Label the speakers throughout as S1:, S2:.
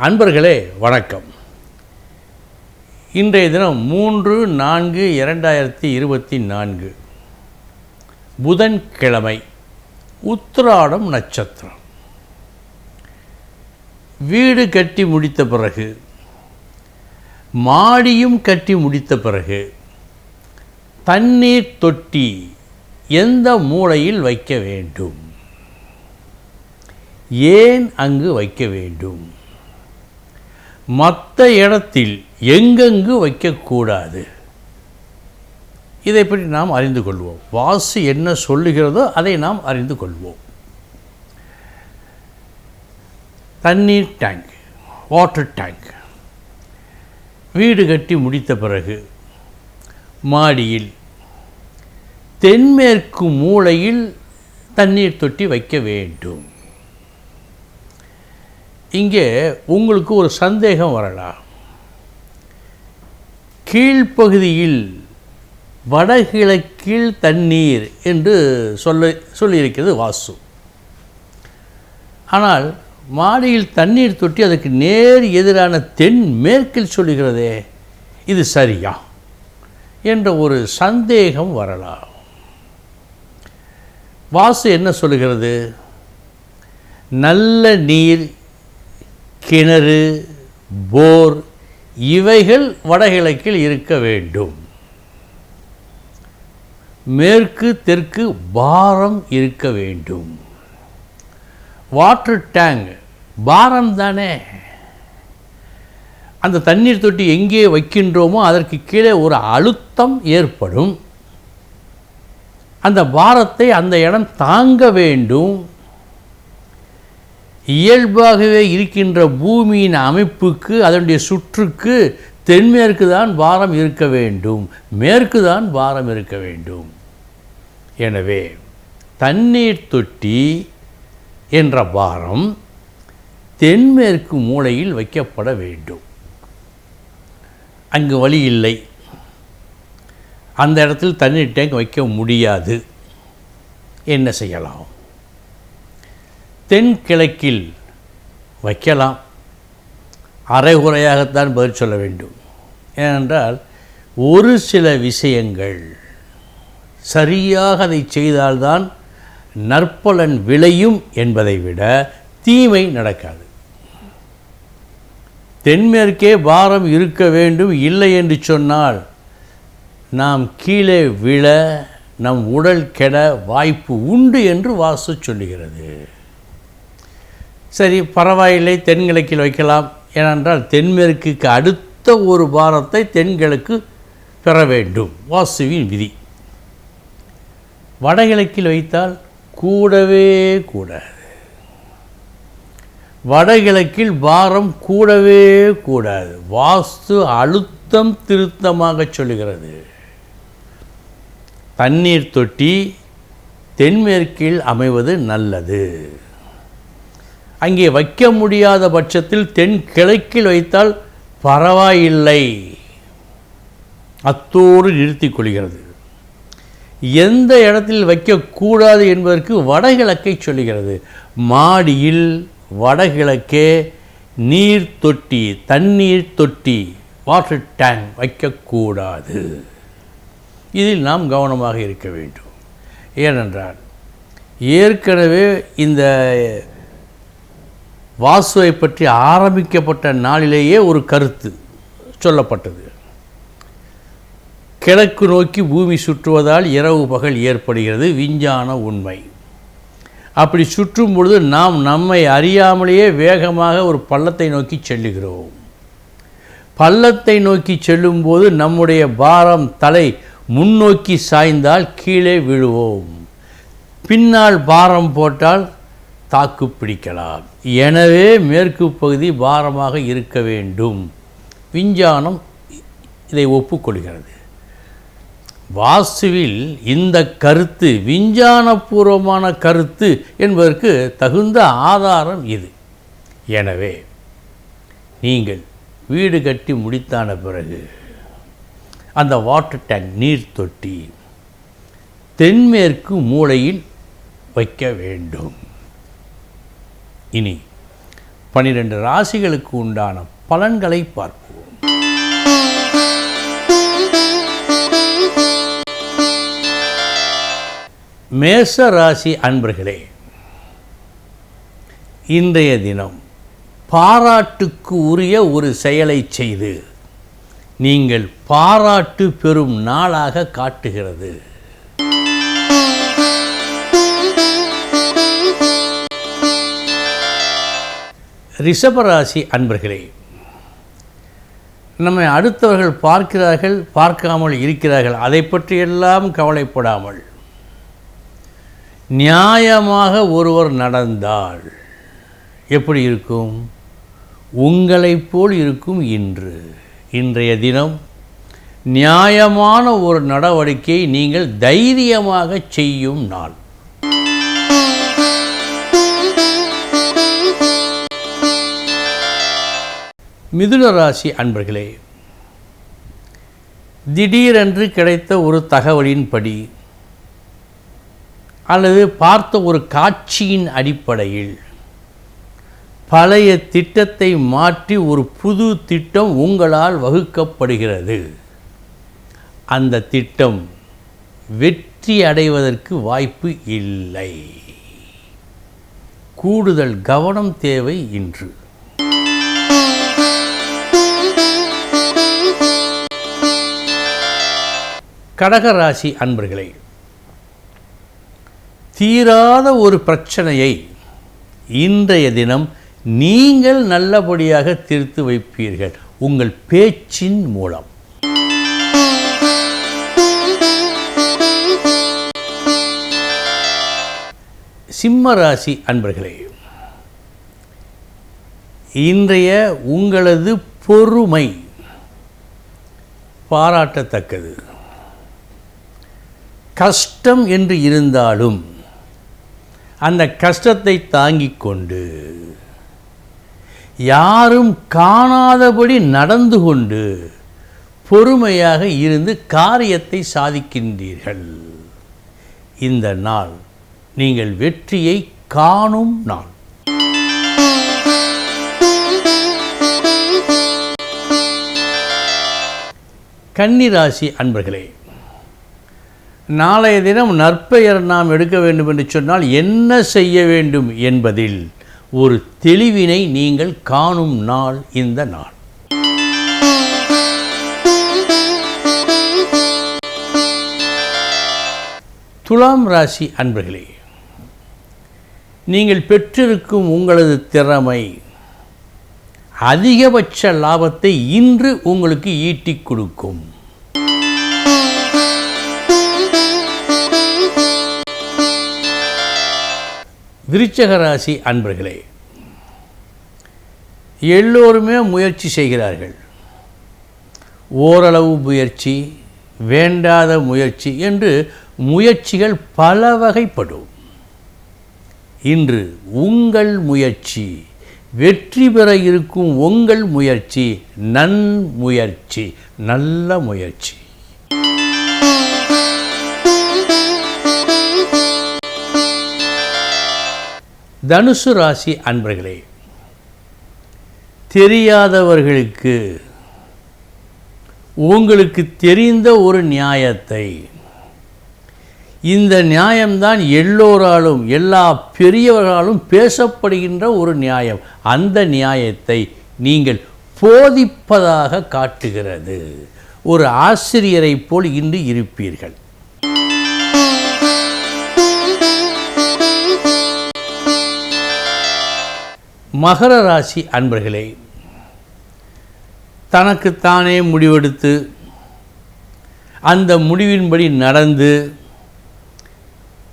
S1: அன்பர்களே வணக்கம். இன்றைய தினம் மூன்று நான்கு இரண்டாயிரத்தி இருபத்தி நான்கு. புதன்கிழமை உத்திராடம் நட்சத்திரம். வீடு கட்டி முடித்த பிறகு மாடியும் கட்டி முடித்த பிறகு தண்ணீர் தொட்டி எந்த மூலையில் வைக்க வேண்டும்? ஏன் அங்கு வைக்க வேண்டும்? மற்ற இடத்தில் எங்கெங்கு வைக்கக்கூடாது? இதை பற்றி நாம் அறிந்து கொள்வோம். வாசு என்ன சொல்லுகிறதோ அதை நாம் அறிந்து கொள்வோம். தண்ணீர் டேங்க் வாட்டர் டேங்க் வீடு கட்டி முடித்த பிறகு மாடியில் தென்மேற்கு மூலையில் தண்ணீர் தொட்டி வைக்க வேண்டும். இங்கே உங்களுக்கு ஒரு சந்தேகம் வரலாம். கீழ்ப்பகுதியில் வடகிழக்கில் தண்ணீர் என்று சொல்ல சொல்லியிருக்கிறது வாசு. ஆனால் மாடியில் தண்ணீர் தொட்டி அதுக்கு நேர் எதிரான தென் மேற்கில் சொல்லுகிறதே இது சரியா? என்ற ஒரு சந்தேகம் வரலாம். வாசு என்ன சொல்லுகிறது? நல்ல நீர் கிணறு போர் இவைகள் வடகிழக்கில் இருக்க வேண்டும். மேற்கு தெற்கு பாரம் இருக்க வேண்டும். வாட்டர் டேங்க் பாரம் தானே? அந்த தண்ணீர் தொட்டி எங்கே வைக்கின்றோமோ அதற்கு கீழே ஒரு அழுத்தம் ஏற்படும். அந்த பாரத்தை அந்த இடம் தாங்க வேண்டும். இயல்பாகவே இருக்கின்ற பூமியின் அமைப்புக்கு அதனுடைய சுற்றுக்கு தென்மேற்கு தான் பாரம் இருக்க வேண்டும் மேற்கு தான் பாரம் இருக்க வேண்டும். எனவே தண்ணீர் தொட்டி என்ற பாரம் தென்மேற்கு மூலையில் வைக்கப்பட வேண்டும். அங்கு வழி இல்லை. அந்த இடத்தில் தண்ணீர் டேங்க் வைக்க முடியாது. என்ன செய்யலாம்? தென்கிழக்கில் வைக்கலாம். அரைகுறையாகத்தான் பதில் சொல்ல வேண்டும். ஏனென்றால் ஒரு சில விஷயங்கள் சரியாக அதை செய்தால்தான் நற்பலன் விளையும் என்பதை விட தீமை நடக்காது. தென்மேற்கே பாரம் இருக்க வேண்டும் இல்லை என்று சொன்னால் நாம் கீழே விழ நம் உடல் கெட வாய்ப்பு உண்டு என்று வாசு சொல்லுகிறது. சரி பரவாயில்லை தென்கிழக்கில் வைக்கலாம். ஏனென்றால் தென்மேற்குக்கு அடுத்த ஒரு பாரத்தை தென்கிழக்கு பெற வேண்டும். வாசுவின் விதி. வடகிழக்கில் வைத்தால் கூடவே கூடாது. வடகிழக்கில் பாரம் கூடவே கூடாது. வாஸ்து அழுத்தம் திருத்தமாக சொல்லுகிறது. தண்ணீர் தொட்டி தென்மேற்கில் அமைவது நல்லது. அங்கே வைக்க முடியாத பட்சத்தில் தென் கிழக்கில் வைத்தால் பரவாயில்லை. அத்தோடு நிறுத்திக் கொள்கிறது. எந்த இடத்தில் வைக்கக்கூடாது என்பதற்கு வடகிழக்கை சொல்லுகிறது. மாடியில் வடகிழக்கே நீர் தொட்டி தண்ணீர் தொட்டி வாட்டர் டேங்க் வைக்கக்கூடாது இதில் நாம் கவனமாக இருக்க வேண்டும். ஏனென்றால் ஏற்கனவே இந்த வாசுவை பற்றி ஆரம்பிக்கப்பட்ட நாளிலேயே ஒரு கருத்து சொல்லப்பட்டது. கிழக்கு நோக்கி பூமி சுற்றுவதால் இரவு பகல் ஏற்படுகிறது விஞ்ஞான உண்மை. அப்படி சுற்றும் பொழுது நாம் நம்மை அறியாமலேயே வேகமாக ஒரு பள்ளத்தை நோக்கி செல்லுகிறோம். பள்ளத்தை நோக்கி செல்லும்போது நம்முடைய பாரம் தலை முன்னோக்கி சாய்ந்தால் கீழே விழுவோம். பின்னால் பாரம் போட்டால் தாக்கு பிடிக்கலாம் எனவே மேற்கு பகுதி பாரமாக இருக்க வேண்டும். விஞ்ஞானம் இதை ஒப்புக்கொள்கிறது. வாசுவில் இந்த கருத்து விஞ்ஞானபூர்வமான கருத்து என்பதற்கு தகுந்த ஆதாரம் இது. எனவே நீங்கள் வீடு கட்டி முடித்தான பிறகு அந்த வாட்டர் டேங்க் நீர் தொட்டி தென்மேற்கு மூலையில் வைக்க வேண்டும். இனி பனிரெண்டு ராசிகளுக்கு உண்டான பலன்களை பார்ப்போம். மேச ராசி அன்பர்களே இன்றைய தினம் பாராட்டுக்கு உரிய ஒரு செயலை செய்து நீங்கள் பாராட்டு பெறும் நாளாக காட்டுகிறது. ரிஷபராசி அன்பர்களே நம்மை அடுத்தவர்கள் பார்க்கிறார்கள் பார்க்காமல் இருக்கிறார்கள் அதை பற்றியெல்லாம் கவலைப்படாமல் நியாயமாக ஒருவர் நடந்தால் எப்படி இருக்கும்? உங்களைப் போல் இருக்கும் இன்று இன்றைய தினம் நியாயமான ஒரு நடவடிக்கையை நீங்கள் தைரியமாக செய்யும் நாள். மிதுன ராசி அன்பர்களே திடீரென்று கிடைத்த ஒரு தகவலின்படி அல்லது பார்த்த ஒரு காட்சியின் அடிப்படையில் பழைய திட்டத்தை மாற்றி ஒரு புது திட்டம் உங்களால் வகுக்கப்படுகிறது. அந்த திட்டம் வெற்றி அடைவதற்கு வாய்ப்பு இல்லை. கூடுதல் கவனம் தேவை இன்று. கடகராசி அன்பர்களே தீராத ஒரு பிரச்சனையை இன்றைய தினம் நீங்கள் நல்லபடியாக தீர்த்து வைப்பீர்கள். உங்கள் பேச்சின் மூலம். சிம்ம ராசி அன்பர்களே இன்றைய உங்களது பொறுமை பாராட்டத்தக்கது. கஷ்டம் என்று இருந்தாலும் அந்த கஷ்டத்தை தாங்கிக் கொண்டு யாரும் காணாதபடி நடந்து கொண்டு பொறுமையாக இருந்து காரியத்தை சாதிக்கின்றீர்கள். இந்த நாள் நீங்கள் வெற்றியை காணும் நாள். கன்னிராசி அன்பர்களே நாளைய தினம் நற்பெயர் நாம் எடுக்க வேண்டும் என்று சொன்னால் என்ன செய்ய வேண்டும் என்பதில் ஒரு தெளிவினை நீங்கள் காணும் நாள் இந்த நாள். துலாம் ராசி அன்பர்களே நீங்கள் பெற்றிருக்கும் உங்களது திறமை அதிகபட்ச லாபத்தை இன்று உங்களுக்கு ஈட்டிக் கொடுக்கும். விருச்சக ராசி அன்பர்களே எல்லோருமே முயற்சி செய்கிறார்கள். ஓரளவு முயற்சி வேண்டாத முயற்சி என்று முயற்சிகள் பல வகைப்படும் இன்று உங்கள் முயற்சி வெற்றி பெற இருக்கும் உங்கள் முயற்சி நன்முயற்சி நல்ல முயற்சி. தனுசு ராசி அன்பர்களே தெரியாதவர்களுக்கு உங்களுக்கு தெரிந்த ஒரு நியாயத்தை இந்த நியாயம்தான் எல்லோராலும் எல்லா பெரியவர்களாலும் பேசப்படுகின்ற ஒரு நியாயம். அந்த நியாயத்தை நீங்கள் போதிப்பதாக காட்டுகிறது. ஒரு ஆசிரியரைப் போல் இன்று இருப்பீர்கள். மகர ராசி அன்பர்களே தனக்குத்தானே முடிவெடுத்து அந்த முடிவின்படி நடந்து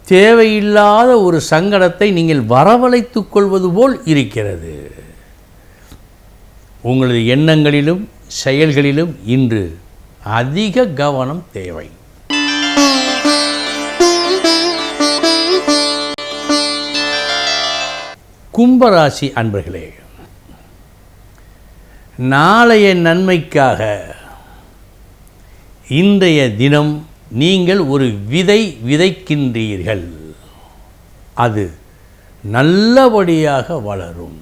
S1: தேவையில்லாத ஒரு சங்கடத்தை நீங்கள் வரவழைத்து கொள்வது போல் இருக்கிறது. உங்களது எண்ணங்களிலும் செயல்களிலும் இன்று அதிக கவனம் தேவை. கும்பராசி அன்பர்களே நாளைய நன்மைக்காக இன்றைய தினம் நீங்கள் ஒரு விதை விதைக்கின்றீர்கள். அது நல்லபடியாக வளரும்.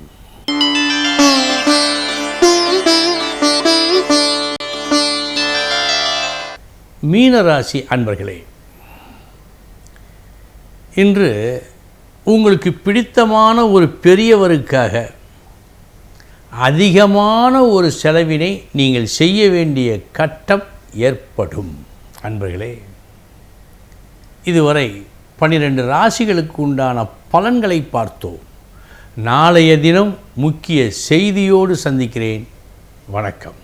S1: மீனராசி அன்பர்களே இன்று உங்களுக்கு பிடித்தமான ஒரு பெரியவருக்காக அதிகமான ஒரு செலவினை நீங்கள் செய்ய வேண்டிய கட்டம் ஏற்படும். அன்பர்களே இதுவரை பன்னிரெண்டு ராசிகளுக்கு உண்டான பலன்களை பார்த்தோம். நாளைய தினம் முக்கிய செய்தியோடு சந்திக்கிறேன். வணக்கம்.